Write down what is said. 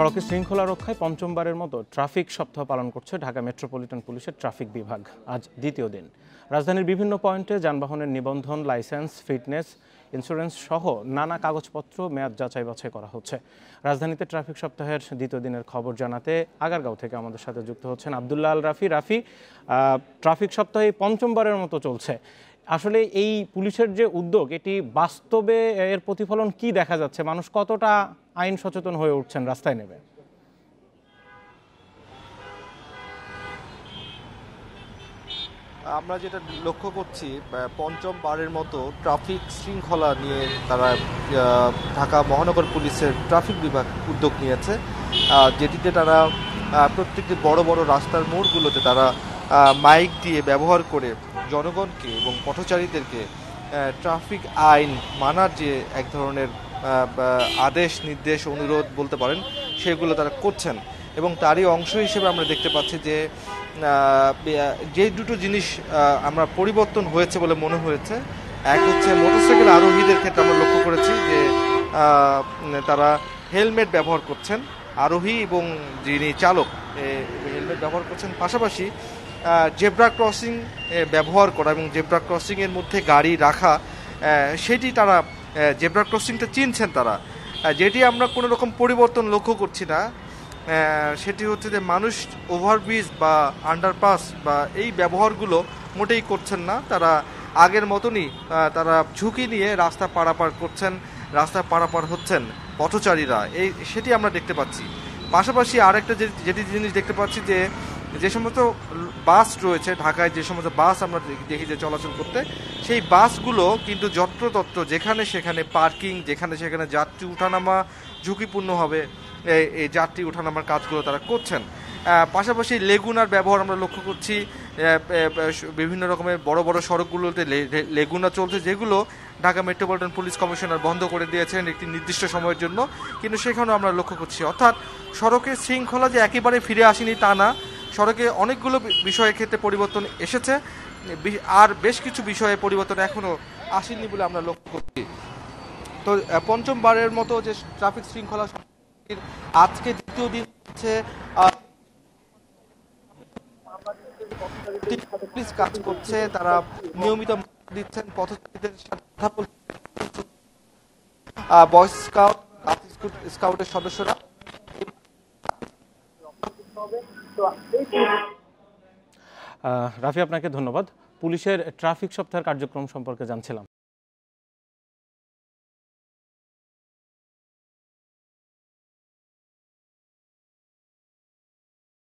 সড়কে শৃঙ্খলা রক্ষায় পঞ্চমবারের মতো ট্রাফিক সপ্তাহ পালন করছে ঢাকা মেট্রোপলিটন পুলিশের ট্রাফিক বিভাগ। আজ দ্বিতীয় দিন। রাজধানীর বিভিন্ন পয়েন্টে যানবাহনের নিবন্ধন, লাইসেন্স, ফিটনেস, ইন্স্যুরেন্স সহ নানা কাগজপত্র মেয়াদ যাচাই বাছাই করা হচ্ছে। রাজধানীতে ট্রাফিক সপ্তাহের দ্বিতীয় দিনের খবর জানাতে আগারগাঁও থেকে আমাদের সাথে যুক্ত হচ্ছেন আবদুল্লাহ আল রাফি। রাফি ট্রাফিক সপ্তাহে পঞ্চমবারের মতো চলছে। আসলে এই পুলিশের যে উদ্যোগ, এটি বাস্তবে এর প্রতিফলন কি দেখা যাচ্ছে? মানুষ কতটা আইন সচেতন হয়ে উঠছেন, রাস্তায় নেবে আমরা যেটা লক্ষ্য করছি পঞ্চম বারের মতো ট্রাফিক শৃঙ্খলা নিয়ে তারা ঢাকা মহানগর পুলিশের ট্রাফিক বিভাগ উদ্যোগ নিয়েছে। যেটিতে তারা প্রত্যেকটি বড় বড় রাস্তার মোড়গুলোতে তারা মাইক দিয়ে ব্যবহার করে জনগণকে এবং পথচারীদেরকে ট্রাফিক আইন মানার যে এক ধরনের আদেশ, নির্দেশ, অনুরোধ বলতে পারেন, সেগুলো তারা করছেন। এবং তারই অংশ হিসেবে আমরা দেখতে পাচ্ছি যে যে দুটো জিনিস আমরা পরিবর্তন হয়েছে বলে মনে হয়েছে। এক হচ্ছে মোটরসাইকেল আরোহীদের ক্ষেত্রে আমরা লক্ষ্য করেছি যে তারা হেলমেট ব্যবহার করছেন। আরোহী এবং যিনি চালক হেলমেট ব্যবহার করছেন। পাশাপাশি জেব্রা ক্রসিং ব্যবহার করা এবং জেব্রা ক্রসিংয়ের মধ্যে গাড়ি রাখা সেটি তারা জেব্রা ক্রসিংটা চিনছেন তারা। যেটি আমরা কোনো রকম পরিবর্তন লক্ষ্য করছি না। সেটি হচ্ছে যে মানুষ ওভারব্রিজ বা আন্ডারপাস বা এই ব্যবহারগুলো মোটেই করছেন না। তারা আগের মতনই তারা ঝুঁকি নিয়ে রাস্তা পারাপার করছেন, রাস্তা পারাপার হচ্ছেন পথচারীরা। এই, সেটি আমরা দেখতে পাচ্ছি। পাশাপাশি আরেকটা যে, যেটি জিনিস দেখতে পাচ্ছি যে যে সমস্ত বাস রয়েছে ঢাকায়, যে সমস্ত বাস আমরা দেখি- যে চলাচল করতে, সেই বাসগুলো কিন্তু যত্রতত্র যেখানে সেখানে পার্কিং, যেখানে সেখানে যাত্রী উঠানামা ঝুঁকিপূর্ণ হবে এই- যাত্রী ওঠানামার কাজগুলো তারা করছেন। পাশাপাশি লেগুনার ব্যবহার আমরা লক্ষ্য করছি বিভিন্ন রকমের বড় বড় সড়কগুলোতে লেগুনা চলছে, যেগুলো ঢাকা মেট্রোপলিটন পুলিশ কমিশনার বন্ধ করে দিয়েছেন একটি নির্দিষ্ট সময়ের জন্য, কিন্তু সেখানেও আমরা লক্ষ্য করছি। অর্থাৎ সড়কের শৃঙ্খলা যে একেবারে ফিরে আসেনি তা না সড়কে অনেকগুলো বিষয়ের ক্ষেত্রে পরিবর্তন এসেছে। আর বেশ কিছু বিষয়ে পরিবর্তন এখনও আসেনি বলে আমরা লক্ষ্য করছি। তো পঞ্চমবারের মতো যে ট্রাফিক শৃঙ্খলা আজকে দ্বিতীয় দিন হচ্ছে পুলিশ কাজ করছে, তারা নিয়মিত দিচ্ছেন, পথচারীদের সাথে কথা স্কাউট স্কাউটের সদস্যরা রাফি আপনাকে ধন্যবাদ। পুলিশের ট্রাফিক সপ্তাহের কার্যক্রম সম্পর্কে জানছিলাম।